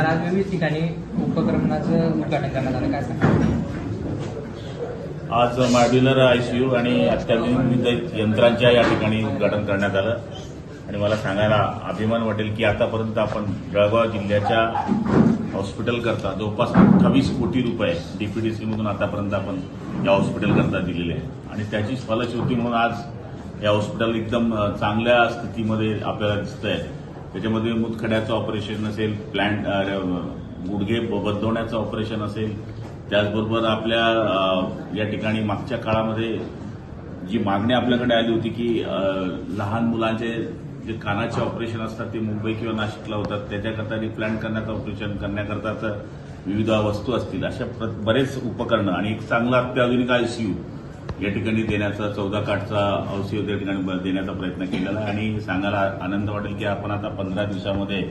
आज विविध ठिकाणी उपक्रमाचं उद्घाटन करण्यात आलं. काय सांगा आज मॉड्युलर आयसीयू आणि अत्याधुनिक यंत्रांच्या या ठिकाणी उद्घाटन करण्यात आलं. आणि मला सांगायला अभिमान वाटेल की आतापर्यंत आपण जळगाव जिल्ह्याच्या हॉस्पिटल करता जवळपास अठ्ठावीस कोटी रुपये डीपीडीसी मधून आतापर्यंत आपण या हॉस्पिटल करता दिलेले आहे. आणि त्याची फलश्रुती म्हणून आज या हॉस्पिटल एकदम चांगल्या स्थितीमध्ये आपल्याला दिसतंय. त्याच्यामध्ये मुतखड्याचं ऑपरेशन असेल प्लॅन्ट गुडघे ब- बदलवण्याचं ऑपरेशन असेल. त्याचबरोबर आपल्या या ठिकाणी मागच्या काळामध्ये जी मागणी आपल्याकडे आली होती की लहान मुलांचे जे कानाचे ऑपरेशन असतात ते मुंबई किंवा नाशिकला होतात त्याच्याकरता रिप्लॅन्ट करण्याचं ऑपरेशन करण्याकरता विविध वस्तू असतील अशा प्र- बरेच उपकरणं आणि एक चांगला अत्याधुनिक आयसीयू या ठिकाणी देण्याचा चौदा काठचा औषध त्या ठिकाणी देण्याचा प्रयत्न केलेला आहे. आणि सांगायला आनंद वाटेल की आपण आता पंधरा दिवसामध्ये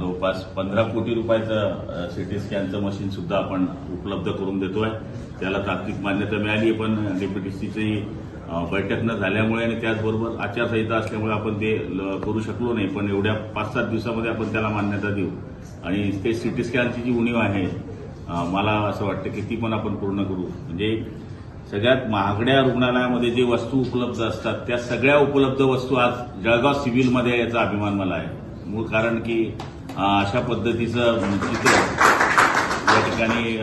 जवळपास पंधरा कोटी रुपयाचं सिटी स्कॅनचं मशीन सुद्धा आपण उपलब्ध करून देतोय. त्याला तात्विक मान्यता मिळाली पण डीपीटीसीची बैठक न झाल्यामुळे आणि त्याचबरोबर आचारसंहिता असल्यामुळे आपण ते ल- करू शकलो नाही. पण एवढ्या पाच सात दिवसामध्ये आपण त्याला मान्यता देऊ. आणि ते सिटी स्कॅनची जी उणीव आहे मला असं वाटतं की ती पण आपण पूर्ण करू. म्हणजे सगळ्यात महागड्या रुग्णालयामध्ये जे वस्तू उपलब्ध असतात त्या सगळ्या उपलब्ध वस्तू आज जळगाव सिव्हिलमध्ये याचा अभिमान मला आहे. मूळ कारण की अशा पद्धतीचं चित्र या ठिकाणी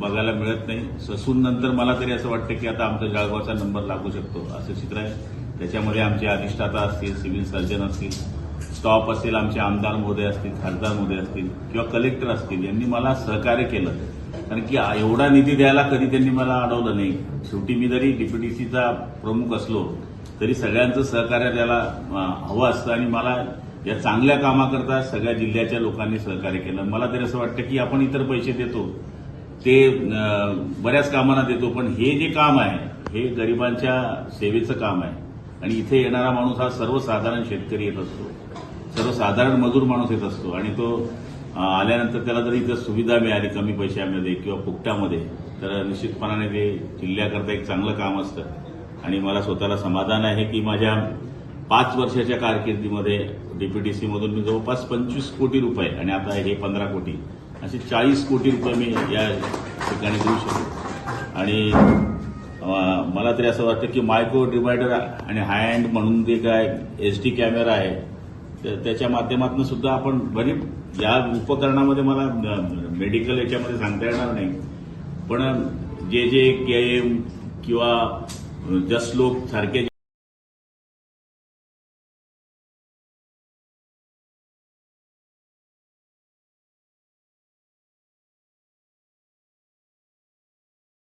बघायला मिळत नाही. ससून नंतर मला तरी असं वाटतं की आता आमचा जळगावचा नंबर लागू शकतो असं चित्र आहे. त्याच्यामध्ये आमचे अधिष्ठाता असतील सिव्हिल सर्जन असतील स्टॉप असेल आमचे आमदार महोदय असतील खासदार महोदय असतील किंवा कलेक्टर असतील यांनी मला सहकार्य केलं. कारण की एवढा निधी द्यायला कधी त्यांनी मला अडवलं नाही. शेवटी मी जरी डीपीडीसीचा प्रमुख असलो तरी सगळ्यांचं सहकार्य द्यायला हवं असतं आणि मला या चांगल्या कामाकरता सगळ्या जिल्ह्याच्या लोकांनी सहकार्य केलं. मला तरी असं वाटतं की आपण इतर पैसे देतो. ते बऱ्याच कामांना देतो पण हे जे काम आहे हे गरिबांच्या सेवेचं काम आहे. आणि इथे येणारा माणूस हा सर्वसाधारण शेतकरी येत असतो. सर्वसाधारण मजूर माणूस येत असतो. आणि तो आल्यानंतर त्याला जर इथं सुविधा मिळाली कमी पैशामध्ये किंवा फुकटामध्ये तर निश्चितपणाने ते जिल्ह्याकरता एक चांगलं काम असतं. आणि मला स्वतःला समाधान आहे की माझ्या पाच वर्षाच्या कारकिर्दीमध्ये डीपीडीसीमधून मी जवळपास पंचवीस कोटी रुपये आणि आता हे पंधरा कोटी असे चाळीस कोटी रुपये मी या ठिकाणी देऊ शकतो. आणि मला तरी असं वाटतं की मायक्रो डिवायडर आणि हाय हँड म्हणून जे काय एच डी कॅमेरा आहे त्याच्या माध्यमातून सुद्धा आपण बरीच या उपकरणामध्ये मला मेडिकल याच्यामध्ये सांगता येणार नाही. पण जे जे के एम किंवा जसलोक सारखे